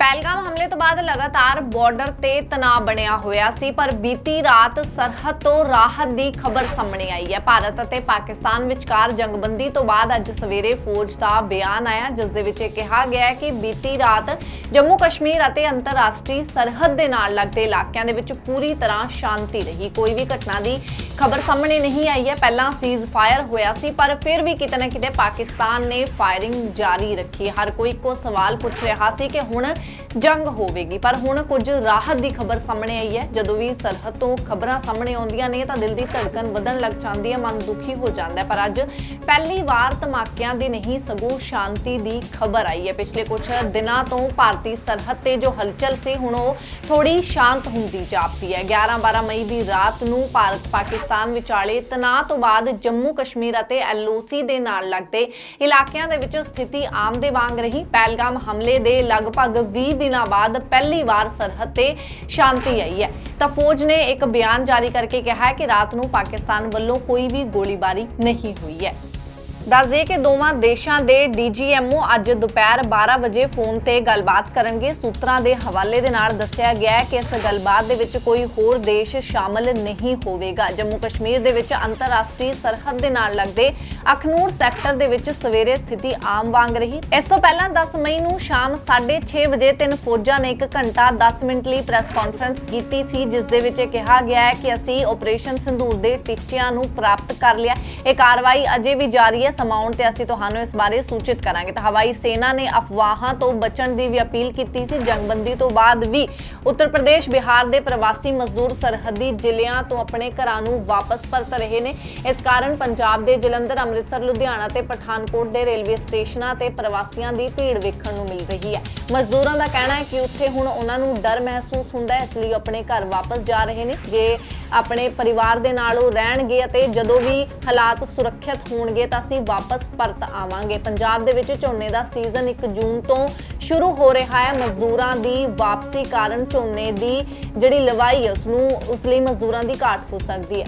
ਪਹਿਲਗਾਮ ਹਮਲੇ ਤੋਂ ਬਾਅਦ ਲਗਾਤਾਰ ਬਾਰਡਰ ਤੇ ਤਣਾਅ ਬਣਿਆ ਹੋਇਆ ਸੀ, ਪਰ ਬੀਤੀ ਰਾਤ ਸਰਹੱਦ ਤੋਂ ਰਾਹਤ ਦੀ ਖਬਰ ਸਾਹਮਣੇ ਆਈ ਹੈ। ਭਾਰਤ ਅਤੇ ਪਾਕਿਸਤਾਨ ਵਿਚਕਾਰ ਜੰਗਬੰਦੀ ਤੋਂ ਬਾਅਦ ਅੱਜ ਸਵੇਰੇ ਫੌਜ ਦਾ ਬਿਆਨ ਆਇਆ, ਜਿਸ ਦੇ ਵਿੱਚ ਇਹ ਕਿਹਾ ਗਿਆ ਹੈ ਕਿ ਬੀਤੀ ਰਾਤ ਜੰਮੂ ਕਸ਼ਮੀਰ ਅਤੇ ਅੰਤਰਰਾਸ਼ਟਰੀ ਸਰਹੱਦ ਦੇ ਨਾਲ ਲੱਗਦੇ ਇਲਾਕਿਆਂ ਦੇ ਵਿੱਚ ਪੂਰੀ ਤਰ੍ਹਾਂ ਸ਼ਾਂਤੀ ਰਹੀ। ਕੋਈ ਵੀ ਘਟਨਾ ਦੀ ਖਬਰ ਸਾਹਮਣੇ ਨਹੀਂ ਆਈ ਹੈ, ਪਹਿਲਾਂ ਸੀਜ਼ ਫਾਇਰ ਹੋਇਆ ਸੀ, ਪਰ ਫਿਰ ਵੀ ਕਿਤੇ ਨਾ ਕਿਤੇ ਪਾਕਿਸਤਾਨ ਨੇ ਫਾਇਰਿੰਗ ਜਾਰੀ ਰੱਖੀ ਹਰ ਕੋਈ ਇੱਕੋ ਸਵਾਲ ਪੁੱਛ ਰਿਹਾ ਸੀ ਕਿ ਹੁਣ ਜੰਗ ਹੋਵੇਗੀ। ਪਰ ਹੁਣ ਕੁਝ ਰਾਹਤ ਦੀ ਖਬਰ ਸਾਹਮਣੇ ਆਈ ਹੈ। ਜਦੋਂ ਵੀ ਸਰਹੱਦ ਤੋਂ ਖਬਰਾਂ ਸਾਹਮਣੇ ਆਉਂਦੀਆਂ ਨੇ ਤਾਂ ਦਿਲ ਦੀ ਧੜਕਨ ਵਧਣ ਲੱਗ ਜਾਂਦੀ ਹੈ, ਮਨ ਦੁਖੀ ਹੋ ਜਾਂਦਾ ਹੈ। ਪਰ ਅੱਜ ਪਹਿਲੀ ਵਾਰ ਧਮਾਕਿਆਂ ਦੀ ਨਹੀਂ, ਸਗੋਂ ਸ਼ਾਂਤੀ ਦੀ ਖਬਰ ਆਈ ਹੈ। ਪਿਛਲੇ ਕੁਝ ਦਿਨਾਂ ਤੋਂ ਭਾਰਤੀ ਸਰਹੱਦ ਤੇ ਜੋ ਹਲਚਲ ਸੀ, ਹੁਣ ਉਹ ਥੋੜੀ ਸ਼ਾਂਤ ਹੁੰਦੀ ਜਾਪਦੀ ਹੈ। 11-12 ਮਈ ਦੀ ਰਾਤ ਨੂੰ ਭਾਰਤ ਪਾਕਿਸਤਾਨ ਵਿਚਾਲੇ ਤਣਾਅ ਤੋਂ ਬਾਅਦ ਜੰਮੂ ਕਸ਼ਮੀਰ ਅਤੇ ਐਲਓਸੀ ਦੇ ਨਾਲ ਲੱਗਦੇ ਇਲਾਕਿਆਂ ਦੇ ਵਿੱਚ ਸਥਿਤੀ ਆਮ ਦੇ ਵਾਂਗ ਰਹੀ। ਪਹਿਲਗਾਮ ਹਮਲੇ ਦੇ ਲਗਭਗ 20 ਦਿਨਾਂ ਬਾਅਦ ਪਹਿਲੀ ਵਾਰ ਸਰਹੱਦ ਤੇ ਸ਼ਾਂਤੀ ਆਈ ਹੈ। ਤਾਂ ਫੌਜ ਨੇ ਇੱਕ ਬਿਆਨ ਜਾਰੀ ਕਰਕੇ ਕਿਹਾ ਹੈ ਕਿ ਰਾਤ ਨੂੰ ਪਾਕਿਸਤਾਨ ਵੱਲੋਂ ਕੋਈ ਵੀ ਗੋਲੀਬਾਰੀ ਨਹੀਂ ਹੋਈ ਹੈ। ਦੱਸ ਦਈਏ ਕਿ ਦੋਵਾਂ ਦੇਸ਼ਾਂ ਦੇ ਡੀਜੀਐਮਓ ਅੱਜ ਦੁਪਹਿਰ 12 ਵਜੇ ਫੋਨ ਤੇ ਗੱਲਬਾਤ ਕਰਨਗੇ। ਸੂਤਰਾਂ ਦੇ ਹਵਾਲੇ ਦੇ ਨਾਲ ਦੱਸਿਆ ਗਿਆ ਕਿ ਇਸ ਗੱਲਬਾਤ ਦੇ ਵਿੱਚ ਕੋਈ ਹੋਰ ਦੇਸ਼ ਸ਼ਾਮਲ ਨਹੀਂ ਹੋਵੇਗਾ। ਜੰਮੂ ਕਸ਼ਮੀਰ ਦੇ ਵਿੱਚ ਅੰਤਰਰਾਸ਼ਟਰੀ ਸਰਹੱਦ ਦੇ ਨਾਲ ਲੱਗਦੇ ਅਖਨੂਰ ਸੈਕਟਰ ਦੇ ਵਿੱਚ ਸਵੇਰੇ ਸਥਿਤੀ ਆਮ ਵਾਂਗ ਰਹੀ। ਇਸ ਤੋਂ ਪਹਿਲਾਂ 10 ਮਈ ਨੂੰ ਸ਼ਾਮ 6:30 ਵਜੇ ਤਿੰਨ ਫੌਜਾਂ ਨੇ 1 ਘੰਟਾ 10 ਮਿੰਟ ਲਈ ਪ੍ਰੈਸ ਕਾਨਫਰੰਸ ਕੀਤੀ ਸੀ, ਜਿਸ ਦੇ ਵਿੱਚ ਕਿਹਾ ਗਿਆ ਹੈ ਕਿ ਅਸੀਂ ਆਪਰੇਸ਼ਨ ਸੰਧੂਰ ਦੇ ਟੀਚਿਆਂ ਨੂੰ ਪ੍ਰਾਪਤ ਕਰ ਲਿਆ। ਇਹ ਕਾਰਵਾਈ ਅਜੇ ਵੀ ਜਾਰੀ ਹੈ। ਸਮਾਉਣ ਤੇ ਅਸੀਂ ਤੁਹਾਨੂੰ ਇਸ ਬਾਰੇ ਸੂਚਿਤ ਕਰਾਂਗੇ। ਤਾਂ ਹਵਾਈ ਸੈਨਾ ਨੇ ਅਫਵਾਹਾਂ ਤੋਂ ਬਚਣ ਦੀ ਵੀ ਅਪੀਲ ਕੀਤੀ ਸੀ। ਜੰਗਬੰਦੀ ਤੋਂ ਬਾਅਦ ਵੀ ਉੱਤਰ ਪ੍ਰਦੇਸ਼, ਬਿਹਾਰ ਦੇ ਪ੍ਰਵਾਸੀ ਮਜ਼ਦੂਰ ਸਰਹੱਦੀ ਜ਼ਿਲ੍ਹਿਆਂ ਤੋਂ ਆਪਣੇ ਘਰਾਂ ਨੂੰ ਵਾਪਸ ਪਰਤ ਰਹੇ ਨੇ। ਇਸ ਕਾਰਨ ਪੰਜਾਬ ਦੇ ਜਲੰਧਰ, ਅੰਮ੍ਰਿਤਸਰ, ਲੁਧਿਆਣਾ ਤੇ ਪਠਾਨਕੋਟ ਦੇ ਰੇਲਵੇ ਸਟੇਸ਼ਨਾਂ ਤੇ ਪ੍ਰਵਾਸੀਆਂ ਦੀ ਭੀੜ ਵੇਖਣ ਨੂੰ ਮਿਲ ਰਹੀ ਹੈ। ਮਜ਼ਦੂਰਾਂ ਦਾ ਕਹਿਣਾ ਹੈ ਕਿ ਉੱਥੇ ਹੁਣ ਉਹਨਾਂ ਨੂੰ ਡਰ ਮਹਿਸੂਸ ਹੁੰਦਾ ਹੈ, ਇਸ ਲਈ ਉਹ ਆਪਣੇ ਘਰ ਵਾਪਸ ਜਾ ਰਹੇ ਨੇ। ਜੇ ਆਪਣੇ ਪਰਿਵਾਰ ਦੇ ਨਾਲ ਉਹ ਰਹਿਣਗੇ ਅਤੇ ਜਦੋਂ ਵੀ ਹਾਲਾਤ ਸੁਰੱਖਿਅਤ ਹੋਣਗੇ ਤਾਂ ਅਸੀਂ ਵਾਪਸ ਪਰਤ ਆਵਾਂਗੇ। ਪੰਜਾਬ ਦੇ ਵਿੱਚ ਝੋਨੇ ਦਾ ਸੀਜ਼ਨ 1 ਜੂਨ ਤੋਂ ਸ਼ੁਰੂ ਹੋ ਰਿਹਾ ਹੈ। ਮਜ਼ਦੂਰਾਂ ਦੀ ਵਾਪਸੀ ਕਾਰਨ ਝੋਨੇ ਦੀ ਜਿਹੜੀ ਲਵਾਈ ਹੈ ਉਸ ਨੂੰ ਉਸ ਲਈ ਮਜ਼ਦੂਰਾਂ ਦੀ ਘਾਟ ਹੋ ਸਕਦੀ ਹੈ।